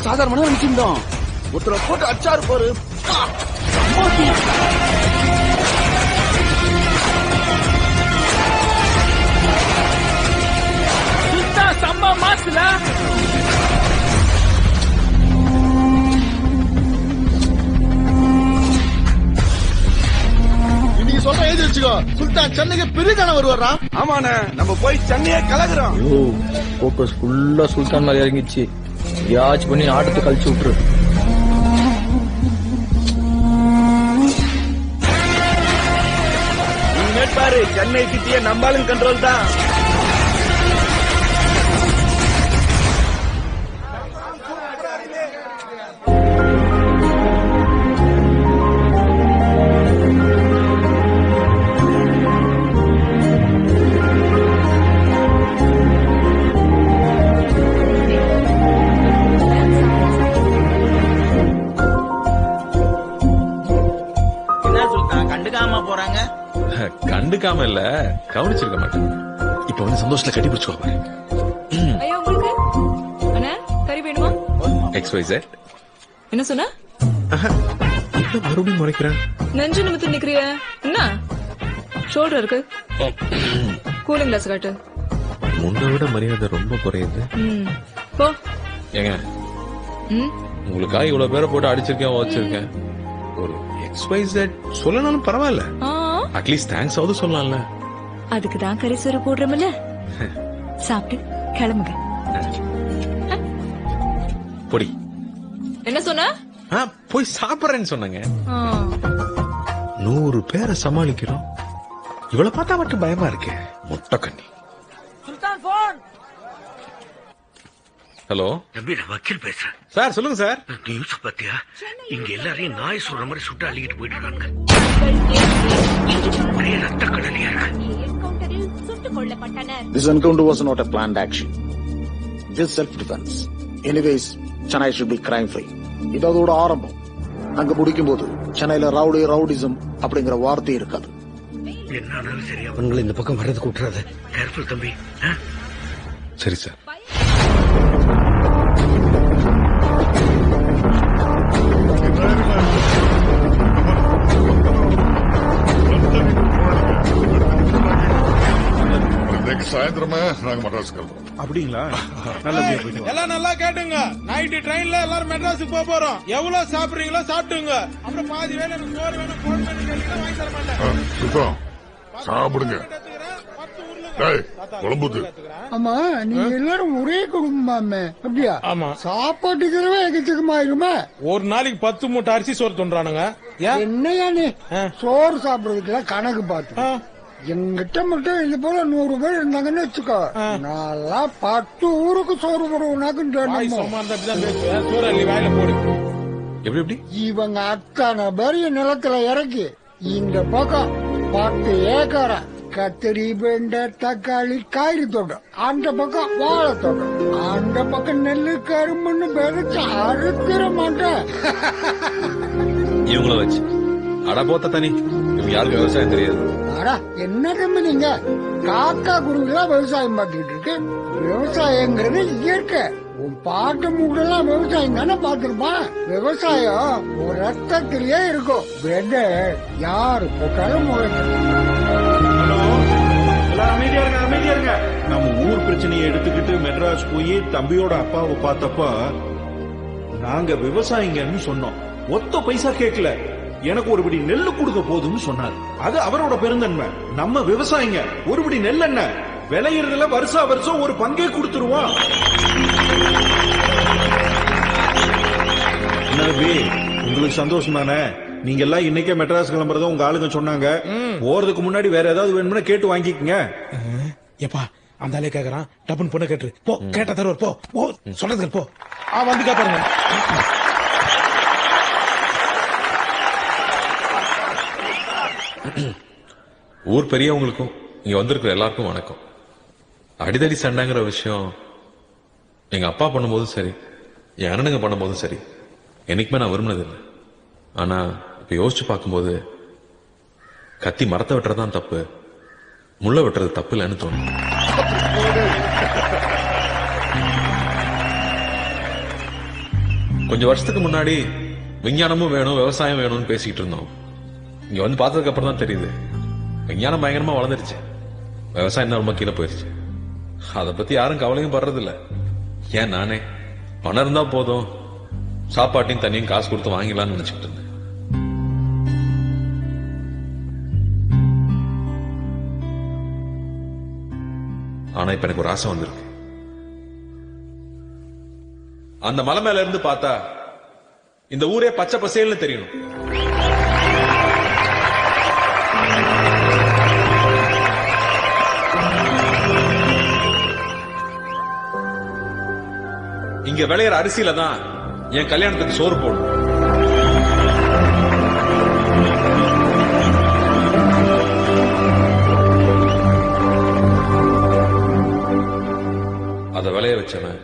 சாதாரணமான விஷயம் தான் ஒருத்தரை போட்டு அச்சாரு பாரு. சம்பா மாசுல. இன்னைக்கு சொல்ற எழுதி வச்சுக்கோ. சுல்தான் சென்னைக்கு பெரிய வருவாரா ஆமாண்ணே நம்ம போய் சென்னையே கலகுறோம் ஓ போக்கஸ் ஃபுல்லா சுல்தான் மேல இறங்கிச்சு யாச்சு பண்ணி ஆட்டத்தை கழிச்சு விட்டுரு. பாரு சென்னை சிட்டியை நம்மளும் கண்ட்ரோல் தான். கவனிச்சிருக்க மாட்டேன். இப்ப வந்து சந்தோஷத்துல கட்டி பிடிச்சுக்கோ பாரு. ஐயா உங்களுக்கு? அண்ணா கறி வேணுமா? எக்ஸ் ஒய் செட் என்ன சொன்ன? மறுபடியும் முறைக்கிறேன். நெஞ்சு நிமித்து நிக்கிறிய. என்ன ஷோல்டர் இருக்கு. கூலிங் கிளாஸ் காட்டு. முன்னை விட மரியாதை ரொம்ப குறையுது. போ. ஏங்க உங்களுக்காக இவ்வளவு பேரை போட்டு அடிச்சிருக்கேன் வச்சிருக்கேன் ஒரு எக்ஸ் ஒய் செட் சொல்லனாலும் பரவாயில்ல. அட்லீஸ்ட் தேங்க்ஸ் ஆவது சொல்லலாம்ல. அதுக்கு தான் கறி சோறு போடுறோம்ல. சாப்பிட்டு கிளம்புங்க. பொடி. என்ன சொன்ன? போய் சாப்பிடுறேன்னு சொன்னேங்க. நூறு பேரை சமாளிக்கிறோம். இவ்வளவு பார்த்தா மட்டும் பயமா இருக்கு. முட்டை கண்ணி. ஹலோ? தம்பி நான் வக்கீல் பேசுறேன். சார் சொல்லுங்க சார். நியூஸ் பாத்தியா? இங்க எல்லாரையும் நாய் சொல்ற மாதிரி சுட்டு அள்ளிக்கிட்டு போயிட்டு இருக்காங்க ரத்த கடலையா இருக்கு. This encounter was not a planned action. This self-defense. Anyways, Chennai should be crime free. இது அதோட ஆரம்பம் அங்க முடிக்கும் போது சென்னையில ரவுடி ரவுடிசம் அப்படிங்கிற வார்த்தை இருக்காது என்ன ஆனாலும் சரி அவங்களை இந்த பக்கம் வர்றதுக்கு விட்டுறாத கேர்ஃபுல் தம்பி? சரி சார் நாங்க மட்ராஸ் கிளம்புறோம். அப்படிங்களா? நல்லபடியா போயிட்டு எல்லாம் நல்லா கேட்டுங்க. நைட்டு ட்ரெயின்ல எல்லாரும் மெட்ராஸுக்கு போக போறோம். எவ்வளவு சாப்பிடுறீங்களோ சாப்பிட்டுங்க. அப்புறம் பாதி வேலை எனக்கு சோறு வேணும் கோழி வேணும் கேட்டீங்கன்னா வாங்கி தர மாட்டேன். சுத்தம் சாப்பிடுங்க. எடுத்துக்கிறேன். பத்து ஆமா நீங்க எல்லாரும் ஒரே குடும்பமாமே. அப்படியா? ஆமா. சாப்பாட்டுக்கிறவே எக்கச்சக்கமாயிருமே. ஒரு நாளைக்கு பத்து மூட்டை அரிசி சோறு தோன்றானுங்க. ஏன்? என்னையா நீ? சோறு சாப்பிடுறதுக்குலாம் கணக்கு பார்த்து. ஆ, எங்கிட்ட மட்டும் இது போல நூறு பேர் இருந்தாங்கன்னு வச்சுக்கோ. நல்லா பத்து ஊருக்கு சோறு போடுவோம்னாக்கும் வாய் சொல்லணும் சும்மா இருந்தா அப்படிதான் பேசுவேன். சோறு அள்ளி வாயில போடு. எப்படி எப்படி? இவங்க அத்தனை பெரிய நிலத்துல இறக்கி இந்த பக்கம் பத்து ஏக்கரை கத்திரி வெண்டை தக்காளி காய்கறி தோட்டம். அந்த பக்கம் வாழை தோட்டம் அந்த பக்கம் நெல்லு கரும்புன்னு விதைச்சு அறுக்கிற மாட்டேன். இவங்கள வச்சு. அட போத்த தனி. யாருக்கு விவசாயம் தெரியாது. அடா என்ன தம்பி நீங்க? காக்கா குருவிலா விவசாயம் பார்த்துக்கிட்டு இருக்கு? விவசாயங்கிறது இயற்கை. உன் பாட்டு மூடெல்லாம் விவசாயம் தானே பார்த்திருப்பான் விவசாயம் ஒரு ரத்தத்திலேயே இருக்கும். விதை யாரு போட்டாலும் நம்ம ஊர் பிரச்சனையை எடுத்துக்கிட்டு மெட்ராஸ் போய் தம்பியோட அப்பாவை பார்த்தப்ப நாங்க விவசாயிங்கன்னு சொன்னோம். ஒத்த பைசா கேட்கல. எனக்கு ஒருபடி நெல்லு கொடுக்க போதும்னு சொன்னார். அது அவரோட பெருந்தன்மை. நம்ம விவசாயிங்க ஒருபடி நெல் என்ன விளையிறதுல வருஷா வருஷம் ஒரு பங்கே கொடுத்துருவோம். உங்களுக்கு சந்தோஷம் தானே நீங்க எல்லாம் இன்னைக்கே மெட்ராஸ் கிளம்புறத உங்க ஆளுங்க சொன்னாங்க. போறதுக்கு முன்னாடி வேற ஏதாவது வேணும்னா கேட்டு வாங்கிக்கங்க. ஏப்பா அந்த ஆளே கேக்குறான். டப்புன்னு பொண்ணு கேட்டுரு. போ கேட்ட தருவார். போ போ சொல்றது போ. ஆ வந்து கேப்பாருங்க. ஊர் பெரியவங்களுக்கும் இங்க வந்திருக்கிற எல்லாருக்கும் வணக்கம். அடிதடி சண்டைங்கிற விஷயம் எங்க அப்பா பண்ணும்போதும் சரி என் அண்ணனுங்க பண்ணும்போதும் சரி என்னைக்குமே நான் விரும்பினது இல்லை ஆனா இப்ப யோசிச்சு பார்க்கும்போது கத்தி மரத்தை வெட்டுறதுதான் தப்பு முள்ள வெட்டுறது தப்பு இல்லைன்னு தோணும் கொஞ்சம் வருஷத்துக்கு முன்னாடி விஞ்ஞானமும் வேணும் விவசாயம் வேணும்னு பேசிக்கிட்டு இருந்தோம். இங்க வந்து பார்த்ததுக்கு அப்புறம் தான் தெரியுது. விஞ்ஞானம் பயங்கரமா வளர்ந்துருச்சு. விவசாயம் தான் ரொம்ப கீழே போயிருச்சு. அதை பத்தி யாரும் கவலையும் படுறதில்ல. ஏன் நானே? பணம் இருந்தா போதும். சாப்பாட்டையும் தண்ணியும் காசு கொடுத்து வாங்கிடலாம்னு நினைச்சிட்டு இருந்தேன். ஆனா இப்ப எனக்கு ஒரு ஆசை வந்திருக்கு. அந்த மலை மேல இருந்து பார்த்தா இந்த ஊரே பச்சை பசேல்னு தெரியணும். இங்க விளையிற அரிசியில தான் என் கல்யாணத்துக்கு சோறு போடும் அத விளைய வச்சவன்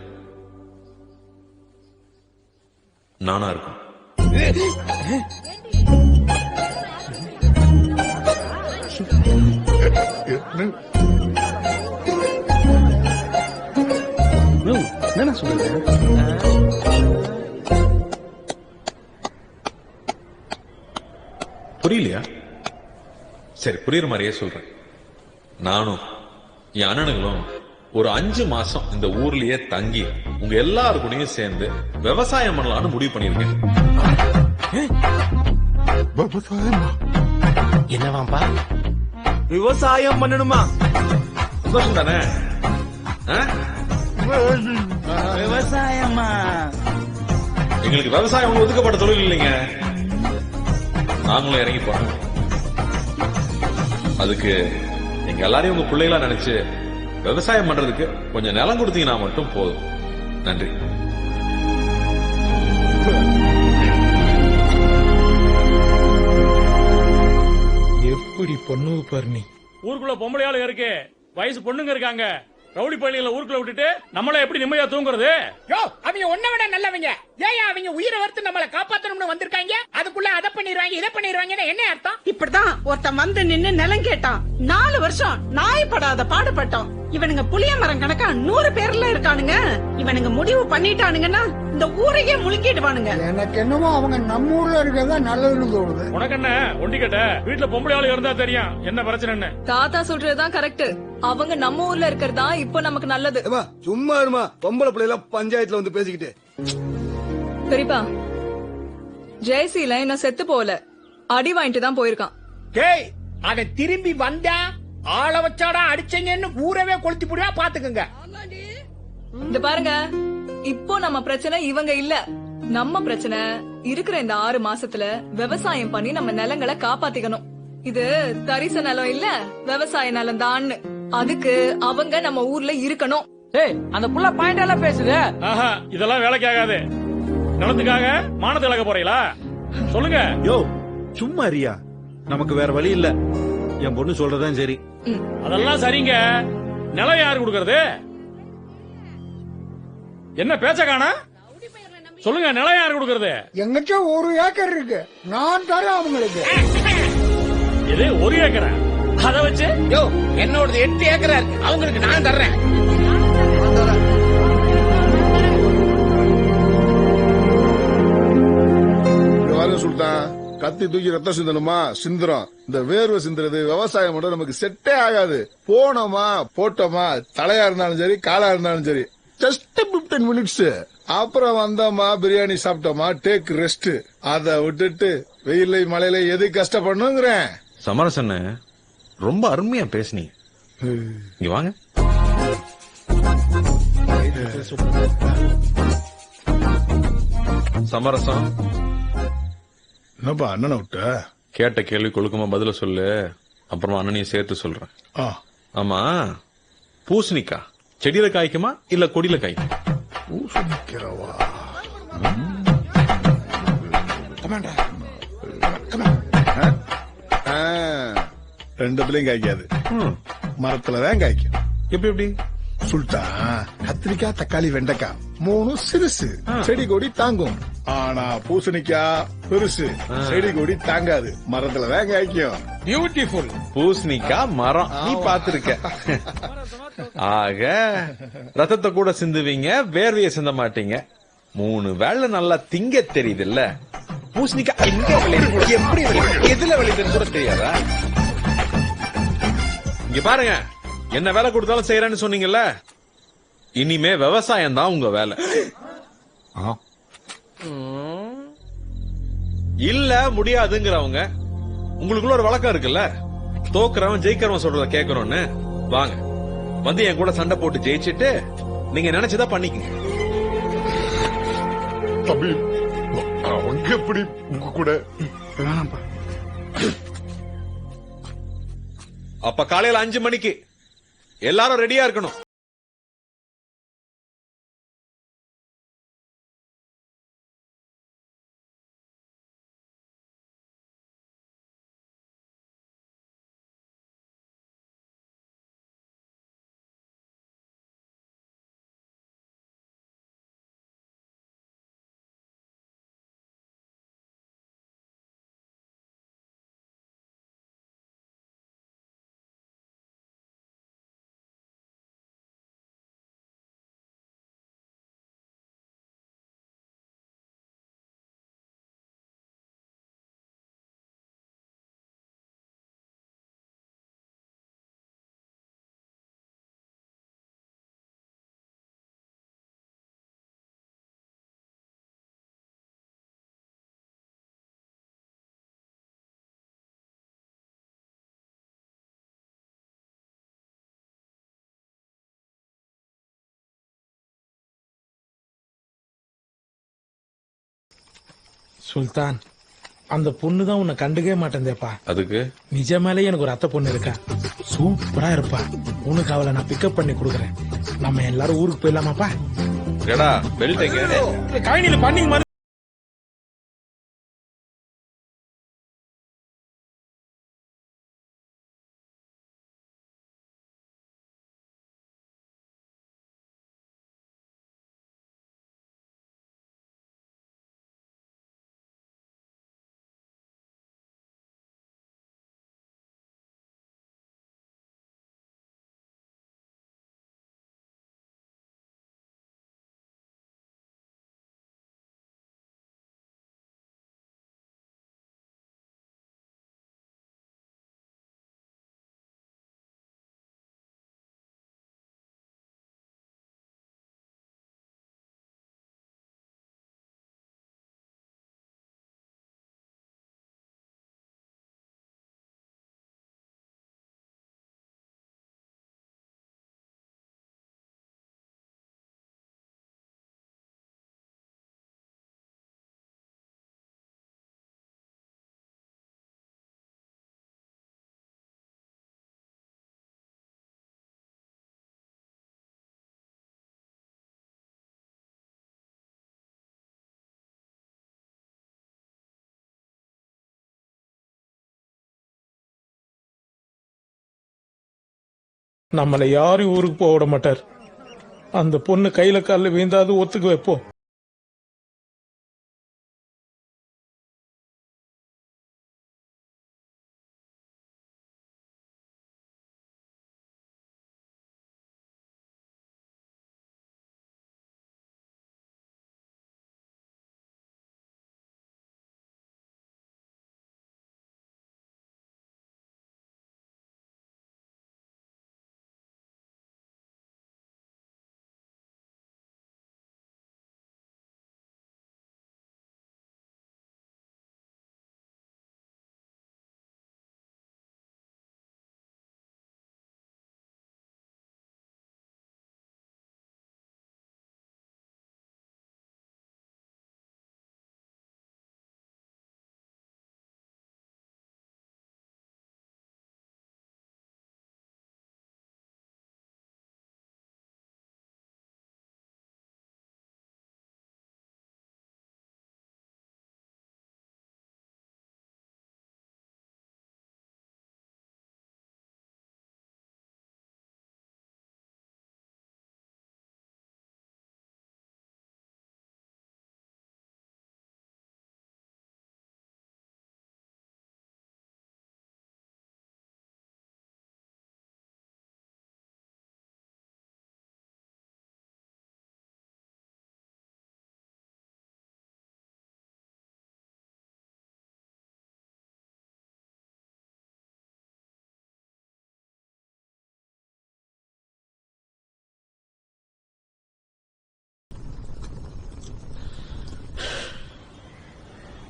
நானா இருக்கும் என்ன சொல்லுங்க புரியலையா? சரி புரியுற மாதிரியே சொல்றேன். நானும் என் அண்ணனுங்களும் ஒரு அஞ்சு மாசம் இந்த ஊர்லயே தங்கி உங்க எல்லாரு கூடயும் சேர்ந்து விவசாயம் பண்ணலாம்னு முடிவு பண்ணிருக்கேன் விவசாயமா? என்னவாம்பா விவசாயம் பண்ணணுமா? சந்தோஷம் தானே? ஆ? விவசாயமா? எங்களுக்கு விவசாயம் ஒண்ணு ஒதுக்கப்பட்ட தொழில் இல்லைங்க. நாங்களும் இறங்கி போறோம். அதுக்கு எங்க எல்லாரையும் உங்க பிள்ளைகளா நினைச்சு விவசாயம் பண்றதுக்கு கொஞ்சம் நிலம் கொடுத்தீங்கன்னா மட்டும் போதும். நன்றி. எப்படி பண்ணுவ பாரு நீ? ஊருக்குள்ள பொம்பளை ஆளு இருக்கு. வயசு பொண்ணுங்க இருக்காங்க. ரவுடி பள்ளிகளை ஊருக்குள்ள விட்டுட்டு நம்மள எப்படி நிம்மதியா தூங்குறது? யோ அவங்க ஒன்ன விட நல்லவங்க. ஏன் அவங்க உயிரை வறுத்து நம்மள காப்பாத்தணும்னு வந்திருக்காங்க? பண்ணிடுவாங்க இதை பண்ணிடுவாங்கன்னு என்ன அர்த்தம்? இப்படிதான் ஒருத்தன் வந்து நின்னு நிலம் கேட்டான். நாலு வருஷம் நாய்ப்படாத பாடுபட்டோம் இவனுங்க புளிய மரம் கணக்கா நூறு பேர்ல இருக்கானுங்க. இவனுங்க முடிவு பண்ணிட்டானுங்கன்னா இந்த ஊரையே முழுங்கிடுவானுங்க. எனக்கு என்னமோ அவங்க நம்ம ஊர்ல இருக்கிறதா நல்லதுன்னு தோணுது. உனக்கு என்ன? ஒண்டி கட்ட? வீட்டுல பொம்பளை ஆளு இருந்தா தெரியும். என்ன பிரச்சனைன்னு தாத்தா சொல்றதுதான் கரெக்ட் அவங்க நம்ம ஊர்ல இருக்கிறதா இப்போ நமக்கு நல்லது. சும்மா இருமா பொம்பளை பிள்ளைல பஞ்சாயத்துல வந்து பேசிக்கிட்டு. பெரியப்பா ஜெயசீல இன்னும் செத்து போல அடி வாங்கிட்டு தான் போயிருக்கான். டேய் அவன் திரும்பி வந்தா ஆள வச்சாடா அடிச்சீங்கன்னு ஊரவே கொளுத்தி போடுவா பாத்துக்கங்க. இந்த பாருங்க. இப்போ நம்ம பிரச்சனை இவங்க இல்ல. நம்ம பிரச்சனை இருக்கிற இந்த ஆறு மாசத்துல விவசாயம் பண்ணி நம்ம நிலங்களை காப்பாத்திக்கணும். இது தரிசு நிலம் இல்ல விவசாய நிலம் தான்னு. அதுக்கு அவங்க நம்ம ஊர்ல இருக்கணும். டேய் அந்த புள்ள பாயிண்ட் எல்லாம் பேசுது இதெல்லாம் வேலைக்கு ஆகாது. நிலத்துக்காக மானத்தை இழக்க போறீங்களா? சொல்லுங்க. யோ சும்மா ரியா நமக்கு வேற வழி இல்ல. என் பொண்ணு சொல்றதான் சரி. அதெல்லாம் சரிங்க. நிலம் யாரு கொடுக்கறது? என்ன பேச்ச காணா? சொல்லுங்க நிலம் யாரு கொடுக்கறது? எங்கிட்ட ஒரு ஏக்கர் இருக்கு. நான் தரேன் அவங்களுக்கு. இது ஒரு ஏக்கரா? அத வச்சு? யோ என்னோடது எட்டு ஏக்கரா இருக்கு. அவங்களுக்கு நான் தர்றேன். சுல்தான் கத்தி தூக்கி ரத்தம் சிந்தணுமா? சிந்துறோம். இந்த வேர்வை சிந்துறது விவசாயம் மட்டும் நமக்கு செட்டே ஆகாது. போனோமா போட்டோமா தலையா இருந்தாலும் சரி காலா இருந்தாலும் சரி. ஜஸ்ட் பிப்டீன் மினிட்ஸ் அப்புறம் வந்தோமா பிரியாணி சாப்பிட்டோமா டேக் ரெஸ்ட் அத விட்டுட்டு வெயில மழையில எது கஷ்டப்படணுங்கிறேன். சமரசன்னு ரொம்ப அருமையா பேசுனீங்க. இங்க வாங்க. சமரசம். என்னப்பா அண்ணனை விட்ட? கேட்ட கேள்வி கொழுக்கமா பதில சொல்லு. அப்புறமா அண்ணனையும் சேர்த்து சொல்றேன். ஆ, ஆமா. பூசணிக்கா? செடியில காய்க்குமா? இல்ல கொடியில காய்க்குமா? பூசணிக்கிறவா? ஆ, ரெண்டுத்துலயும் காய்க்காது. ம், மரத்துலதான் காய்க்கும். எப்படி எப்படி? சுல்தான் கத்திரிக்காய் தக்காளி வெண்டைக்காய். மூணும் சிறுசு. செடி கொடி தாங்கும். ஆனா பூசணிக்காய் பெருசு. செடி கொடி தாங்காது. மரத்துலதான் காய்க்கும். பியூட்டிஃபுல் பூசணிக்கா மரம். நீ பாத்திருக்க ஆக ரத்தத்தை கூட சிந்துவீங்க வேர்வைய சிந்த மாட்டீங்க. மூணு வேளை நல்லா திங்க தெரியுது இல்ல பூசணிக்காய் எங்க விளையுது? எப்படி விளையுது? எதுல விளையுதுன்னு கூட தெரியாதா? இங்க பாருங்க. என்ன வேலை கொடுத்தாலும் செய்யறேன்னு சொன்னீங்கல்ல? இனிமே விவசாயம் தான் உங்க வேலை. இல்ல முடியாதுங்கிறவங்க உங்களுக்குள்ள ஒரு வழக்கம் இருக்குல்ல? தோக்குறவன் ஜெயிக்கிறவன் சொல்றத கேட்கறோம்னு வாங்க. வந்து என் கூட சண்டை போட்டு ஜெயிச்சிட்டு நீங்க நினைச்சதா பண்ணிக்கங்க. தம்பி அவங்க எப்படி உங்க கூட? அப்ப காலையில அஞ்சு மணிக்கு. எல்லாரும் ரெடியா இருக்கணும். சுல்தான் அந்த பொண்ணு தான் உன்னை கண்டுக்கவே மாட்டேந்தேப்பா அதுக்கு? நிஜமாலே எனக்கு ஒரு அத்தை பொண்ணு இருக்கா. சூப்பரா இருப்பா. உனக்கு அவளை நான் பிக்கப் பண்ணி கொடுக்குறேன். நம்ம எல்லாரும் ஊருக்கு போயிடலாமாப்பா? ஏடா பெல்ட் எங்க? கவினில பண்ணிங்க நம்மளை யாரும் ஊருக்கு போக விட மாட்டார். அந்த பொண்ணு கையில காலில் வீந்தாது ஒத்துக்கு வைப்போம்